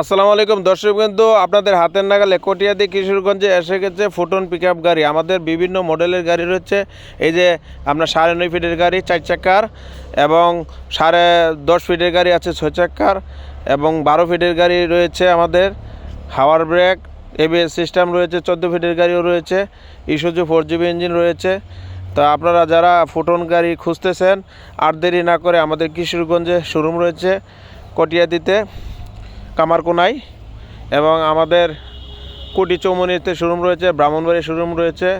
আসসালামু আলাইকুম। দর্শক কিন্তু আপনাদের হাতের নাগালে কটিয়াদি কিশোরগঞ্জে এসে গেছে ফুটন পিক গাড়ি। আমাদের বিভিন্ন মডেলের গাড়ি রয়েছে। এই যে আপনার সাড়ে নয় ফিটের গাড়ি, চার চাকার, এবং সাড়ে দশ ফিটের গাড়ি আছে ছয় চাকার, এবং বারো ফিটের গাড়ি রয়েছে আমাদের। হাওয়ার ব্রেক এবিএস সিস্টেম রয়েছে, চোদ্দ ফিটের গাড়িও রয়েছে। ইস্যুজু ফোর জিবি ইঞ্জিন রয়েছে। তো আপনারা যারা ফুটন গাড়ি খুঁজতেছেন, আর দেরি না করে আমাদের কিশোরগঞ্জে শোরুম রয়েছে কটিয়াদিতে। কামারকোনাই এবং আমাদের কুটি চৌমনিতে শোরুম রয়েছে ব্রাহ্মণবাড়ি শোরুম রয়েছে।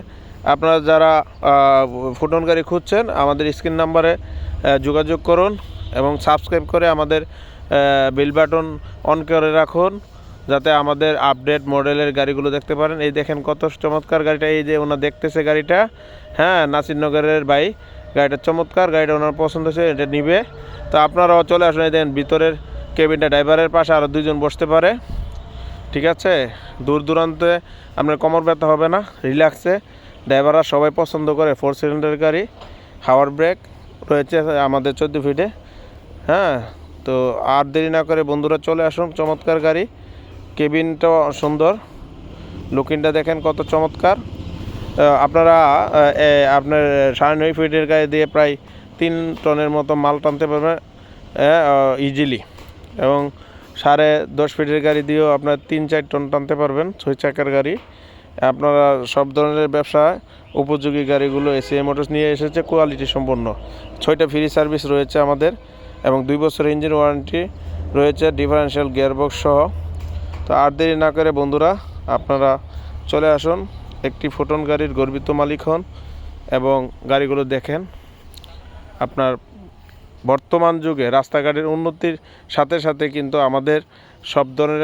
আপনারা যারা আহ, ফুটন গাড়ি খুঁজছেন আমাদের স্ক্রিন নাম্বারে যোগাযোগ করুন এবং সাবস্ক্রাইব করে আমাদের বিল বাটন অন করে রাখুন যাতে আমাদের আপডেট মডেলের গাড়িগুলো দেখতে পারেন। এই দেখেন কত চমৎকার গাড়িটা এই যে ওনার দেখতেছে গাড়িটা। হ্যাঁ নাসিরনগরের বাই গাড়িটা চমৎকার গাড়িটা ওনার পছন্দ হয়েছে এটা নিবে। তো আপনারাও চলে আসুন এই দেখেন ভিতরের কেবিনটা ড্রাইভারের পাশে আরও দুজন বসতে পারে। ঠিক আছে? দূর দূরান্তে আপনার কোমর ব্যথা হবে না রিল্যাক্সে ড্রাইভাররা সবাই পছন্দ করে ফোর সিলিন্ডার গাড়ি, হাওয়ার ব্রেক রয়েছে আমাদের চোদ্দ ফিটে হ্যাঁ? তো আর দেরি না করে বন্ধুরা চলে আসুন, চমৎকার গাড়ি। কেবিনটাও সুন্দর। লুকিংটা দেখেন কত চমৎকার। আপনারা আপনার সাড়ে নয় ফিটের গায়ে দিয়ে প্রায় তিন টনের মতো মাল টানতে পারবেন ইজিলি এবং সাড়ে দশ ফিটের গাড়ি দিয়েও আপনার তিন চার টন টানতে পারবেন, ছয় চাকার গাড়ি। আপনারা সব ধরনের ব্যবসা, উপযোগী গাড়িগুলো এসিএ মোটরস নিয়ে এসেছে কোয়ালিটি সম্পন্ন। ছয়টা ফ্রি সার্ভিস রয়েছে আমাদের এবং দুই বছর ইঞ্জিন ওয়ারেন্টি রয়েছে ডিফারেন্সিয়াল গিয়ারবক্স সহ। তো আর দেরি না করে বন্ধুরা, আপনারা চলে আসুন, একটি ফোটন গাড়ির গর্বিত মালিক হন এবং গাড়িগুলো দেখেন। আপনার বর্তমান যুগে রাস্তাঘাটের উন্নতির সাথে সাথে কিন্তু আমাদের সব ধরনের